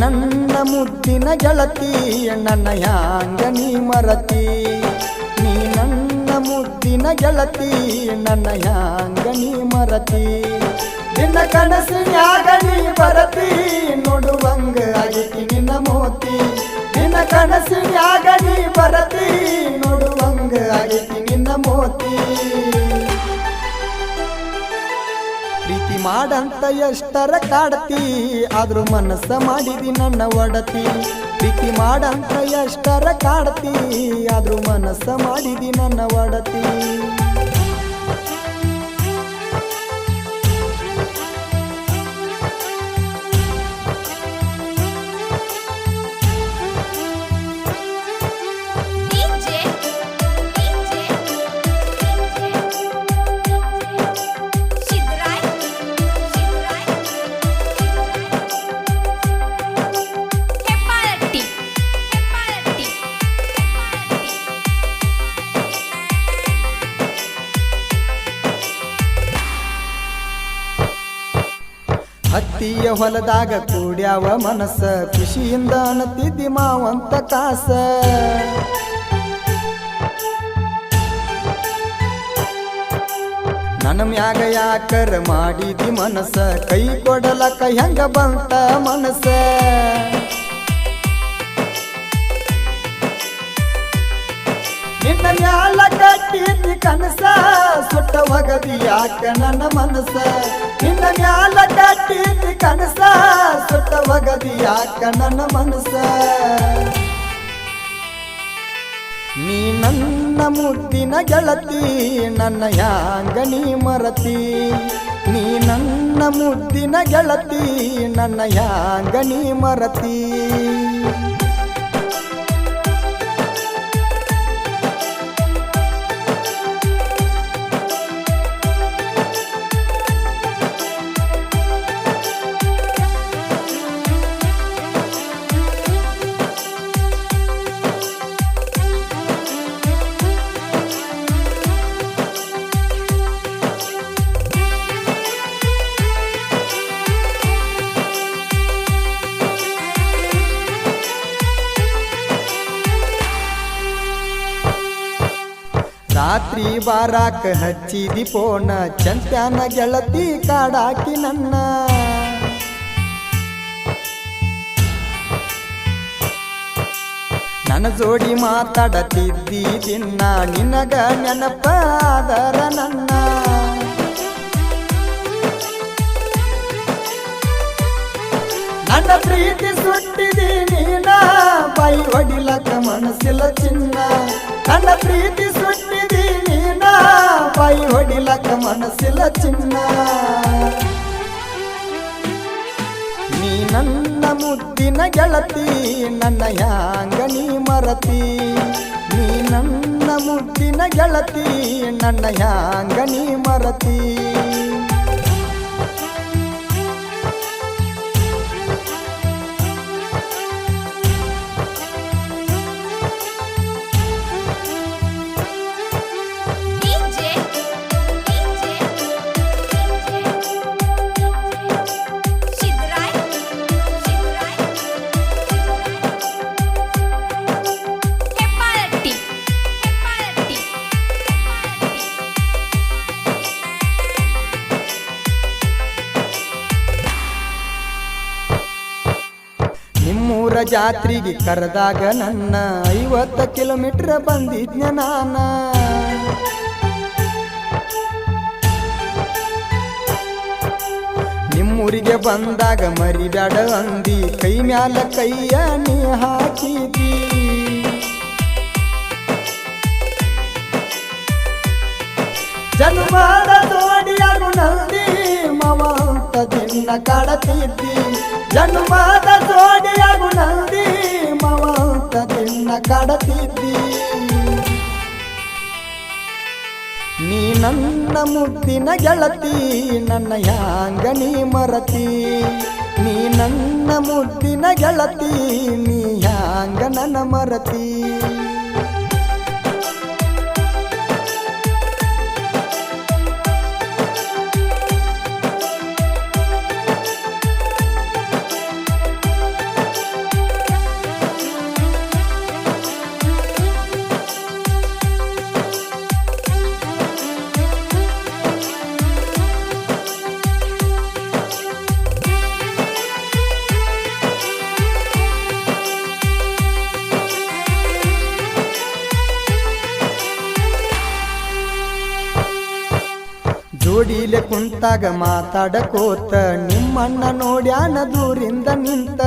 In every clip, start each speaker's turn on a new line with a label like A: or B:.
A: ನನ್ನ ಮುದ್ದಿನ ಗೆಳತಿ ನನ್ನ ಯಾಂಗ ನೀ ಮರತಿ. ನೀ ನನ್ನ ಮುದ್ದಿನ ಗೆಳತಿ ನನ್ನ ಯಾಂಗ ನೀ ಮರತಿ. ನಿನ್ನ ಕನಸಿನ್ಯಾಗ ನೀ ಬರತಿ, ನೋಡುವಂಗ ಆಗೈತಿ ನಿನ್ನ ಮೋತಿ. ನಿನ್ನ ಕನಸಿನ್ಯಾಗ ನೀ ಬರತಿ, ನೋಡುವಂಗ ಆಗೈತಿ ನಿನ್ನ ಮೋತಿ. ಮಾಡಂತ ಎಷ್ಟರ ಕಾಡತಿ, ಆದ್ರೂ ಮನಸ್ಸ ಮಾಡಿದಿ ನನ್ನ ಒಡತಿ. ಪ್ರೀತಿ ಮಾಡಂತ ಎಷ್ಟರ ಕಾಡತಿ, ಆದ್ರೂ ಮನಸ್ಸ ಮಾಡಿದಿ ನನ್ನ ಒಡತಿ. ಹತ್ತಿಯ ಹೊಲದಾಗ ಕೂಡ್ಯಾವ ಮನಸ್ಸ. ಖುಷಿಯಿಂದ ಅಣತಿದ್ದಿ ಮಾವಂತ ಕಾಸ. ನನ್ನ ಮ್ಯಾಗ ಯಾಕರ ಮಾಡಿದಿ ಮನಸ್ಸ? ಕೈ ಕೊಡಲಕ ಹೆಂಗ ಬಂತ ಮನಸ್ಸ? ನಿನ್ನ ಮ್ಯಾಲ ಕಟ್ಟಿದ್ದಿ ಕನಸ, ಸುಟ್ಟ ಒಗದಿ ಯಾಕ ನನ್ನ ಮನಸ? ನಿನ್ನ ಮ್ಯಾಲ ಕಟ್ಟಿದ್ದಿ ಕನಸ, ಸುಟ್ಟ ಒಗದಿ ಯಾಕ ನನ್ನ ಮನಸ? ನೀ ನನ್ನ ಮುದ್ದಿನ ಗೆಳತಿ, ನನ್ನ ಯಾಂಗ ನೀ ಮರತಿ? ನೀ ನನ್ನ ಮುದ್ದಿನ ಗೆಳತಿ, ನನ್ನ ಯಾಂಗ ನೀ ಮರತಿ? ರಾತ್ರಿ ಬಾರಾಕ ಹಚ್ಚಿ ಪೋನ ಚಂತ್ಯಾನ ಗೆಳತಿ ಕಾಡಾಕಿ ನನ್ನ. ನನ್ನ ಜೋಡಿ ಮಾತಾಡತಿದ್ದಿ ತಿನ್ನ ನಿನಗ ನೆನಪಾದರ ನನ್ನ. ನನ್ನ ಪ್ರೀತಿ ಸುಟ್ಟಿದಿ ನೀನ ಬಾಯಿ ಹೊಡಿಲಕ್ಕ ಮನಸ್ಸಿಲ್ಲ ಚಿನ್ನ. ನನ್ನ ಪ್ರೀತಿ ಸುಟ್ಟ ಬಾಯಿ ಹೊಡಿಲಕ್ಕ ಮನಸ್ಸಿಲ್ಲ ಚಿನ್ನ. ನೀ ನನ್ನ ಮುದ್ದಿನ ಗೆಳತಿ, ನನ್ನ ಯಾಂಗ ನೀ ಮರತಿ. ನೀ ನನ್ನ ಮುದ್ದಿನ ಗೆಳತಿ, ನನ್ನ ಯಾಂಗ ನೀ ಮರತಿ. ಜಾತ್ರೆಗೆ ಕರೆದಾಗ ನನ್ನ ಐವತ್ತ ಕಿಲೋಮೀಟರ್ ಬಂದಿದ್ನ ನಾನ. ನಿಮ್ಮೂರಿಗೆ ಬಂದಾಗ ಮರಿಬ್ಯಾಡ ಅಂದಿ, ಕೈ ಮ್ಯಾಲ ಕೈಯ ನೀ ಹಾಕಿದಿ. ಜನ್ಮದ ದಿನ ಕಾಡತಿದ್ದಿ ಜನ್ಮದ ಜೋಡಿಯಾಗು ನಂದಿ ಮವಂತ ದಿನ ಕಾಡತಿದ್ದಿ ನೀ ನನ್ನ ಮುದ್ದಿನ ಗೆಳತಿ, ನನ್ನ ಯಾಂಗನಿ ಮರತಿ? ನೀ ನನ್ನ ಮುದ್ದಿನ ಗೆಳತಿ, ನೀ ಯಾಂಗ ನನ್ನ ಮರತಿ? ಕುಂತಾಗ ಮಾತಾಡಕೋತ, ನಿಮ್ಮಣ್ಣ ನೋಡ್ಯಾನ ದೂರಿಂದ ನಿಂತ.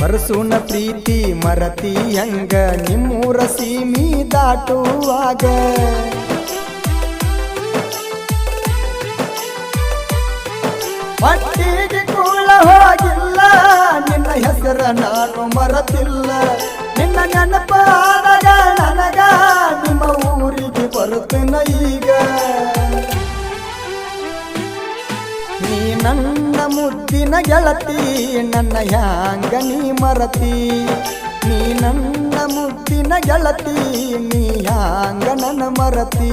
A: ಪರಸೂನ ಪ್ರೀತಿ ಮರತಿ ಹಂಗ, ನಿಮ್ಮೂರ ಸೀಮಿ ದಾಟುವಾಗ. ಪಟ್ಟಿಗೆ ಕೂಳ ಹೋಗಿಲ್ಲ, ನಿನ್ನ ಹೆಸರ ನಾನು ಮರತಿಲ್ಲ. ನಿನ್ನ ನೆನಪಾದಾಗ ನನಗ ನಿಮ್ಮ ಊರಿಗೆ ಬರುತ್ತೇನ ಈಗ? ನೀ ನನ್ನ ಮುದ್ದಿನ ಗೆಳತಿ, ನನ್ನ ಹ್ಯಾಂಗ ನೀ ಮರತಿ? ನೀ ನನ್ನ ಮುದ್ದಿನ ಗೆಳತಿ, ನೀ ಹ್ಯಾಂಗ ನನ್ನ ಮರತಿ?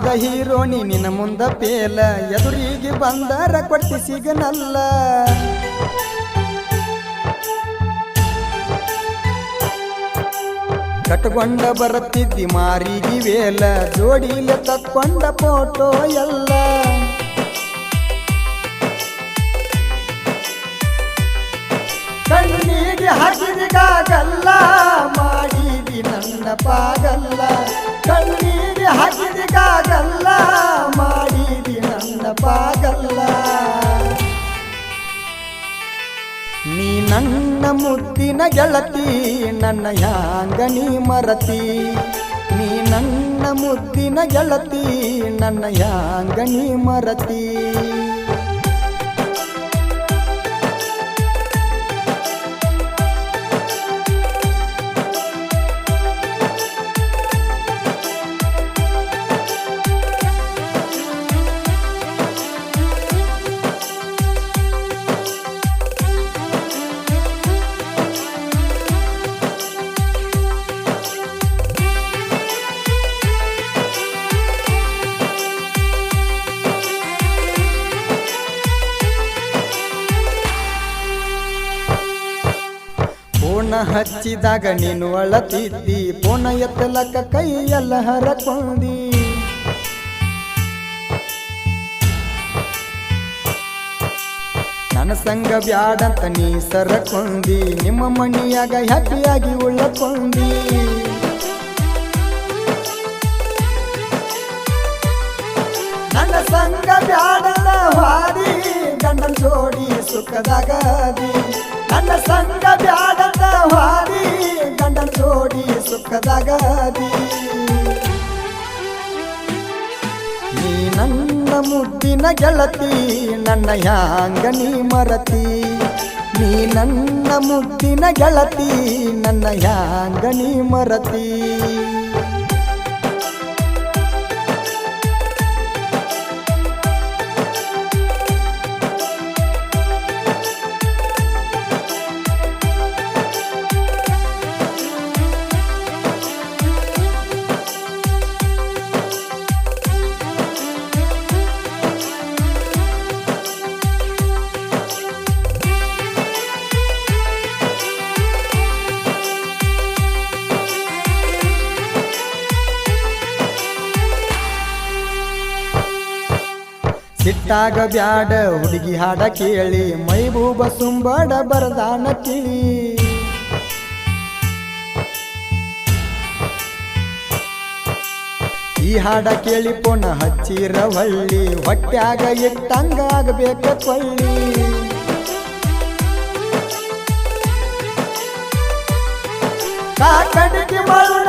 A: ಸಿನಿಮಾದ ಹೀರೋನಿ ನಿನ್ನ ಮುಂದ ಪೇಲ. ಎದುರಿಗೆ ಬಂದರ ಕೊಟ್ಟಿ ಸಿಗನಲ್ಲ. ಕಟ್ಕೊಂಡ ಬರುತ್ತಿದ್ದಿ ಮಾರಿಗೆ ವೇಲ. ಜೋಡಿಲ ತಕ್ಕೊಂಡ ಫೋಟೋ ಎಲ್ಲ. ಹಾಕಿದಿಗಾಗಲ್ಲ ಮಾಡಿದಿ ನನ್ನ ಪಾಗಲ್ಲ. ಕಣ್ಣೀರಿ ಹಾಕಿದಿಗಾಗಲ್ಲ ಮಾಡಿದಿ ನನ್ನ ಪಾಗಲ್ಲ. ನೀ ನನ್ನ ಮುತ್ತಿನ ಗೆಳತಿ, ನನ್ನ ಯಾಂಗ ನೀ ಮರತಿ? ನೀ ನನ್ನ ಮುತ್ತಿನ ಗೆಳತಿ, ನನ್ನ ಯಾಂಗ ನೀ ಮರತಿ? ಹಚ್ಚಿದಾಗ ನೀನು ಅಳತಿದ್ದಿ. ಪೋನ ಎತ್ತಲಕ್ಕ ಕೈಯೆಲ್ಲ ಹರಕೊಂಡಿ. ನನ್ನ ಸಂಘ ಬ್ಯಾಡಂತ ನೀ ಸರಕೊಂಡಿ. ನಿಮ್ಮ ಮಣಿಯಾಗ ಹ್ಯಾಪಿಯಾಗಿ ಉಳ್ಳಕೊಂಡಿ ಮುದ್ದಿನ ಗೆಳತಿ ನನ್ನ ಹ್ಯಾಂಗ ನೀ ಮರತಿ. ನೀ ನನ್ನ ಮುದ್ದಿನ ಗೆಳತಿ ನನ್ನ ಹ್ಯಾಂಗ ನೀ ಮರತಿ. ಸಿಟ್ಟಾಗ ಬ್ಯಾಡ ಹುಡುಗಿ ಹಾಡ ಕೇಳಿ, ಮೈಬೂಬ ಸುಂಬಡ ಬರದಾನ ತಿಳಿ ಈ ಹಾಡ ಕೇಳಿ ಪೊಣ ಹಚ್ಚಿರ ಹೊಳ್ಳಿ ಹೊಟ್ಯಾಗ ಇಟ್ಟಂಗ ಆಗಬೇಕ ಕೊಳ್ಳಿ. ಕಾಕಡಿಗೆ ಮರುಣ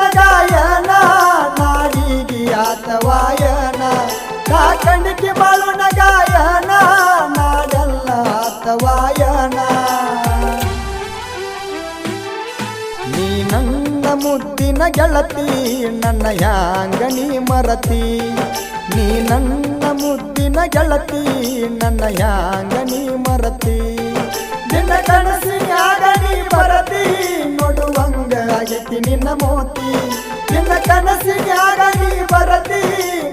A: ಮುದ್ದಿನ ಗೆಳತಿ, ನನ್ನ ಯಾಂಗಣಿ ಮರತಿ. ನೀ ನನ್ನ ಮುತ್ತಿನ ಗೆಳತಿ, ನನ್ನ ಯಾಂಗಣಿ ಮರತಿ. ನಿನ್ನ ಕನಸಿನ್ಯಾಗ ನೀ ಬರತಿ ನೋಡುವಂಗ ನಿನ್ನ ಮೋತಿ. ನಿನ್ನ ಕನಸಿನ್ಯಾಗ ನೀ ಬರತಿ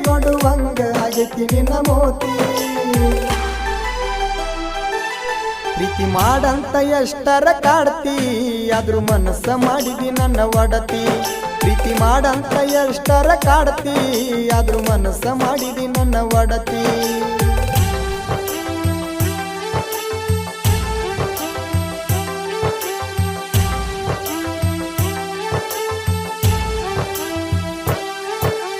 A: ನೋಡುವಂಗ ಆಗೈತಿ ನಿನ್ನ ಮೋತಿ. ಪ್ರೀತಿ ಮಾಡಂತ ಎಷ್ಟರ ಕಾಡ್ತಿ? ಆದ್ರೂ ಮನಸ್ಸ ಮಾಡಿದಿ ನನ್ನ ಒಡತಿ. ಪ್ರೀತಿ ಮಾಡಂತ ಎಷ್ಟರ ಕಾಡ್ತಿ? ಆದ್ರೂ ಮನಸ್ಸ ಮಾಡಿದಿ ನನ್ನ ಒಡತಿ.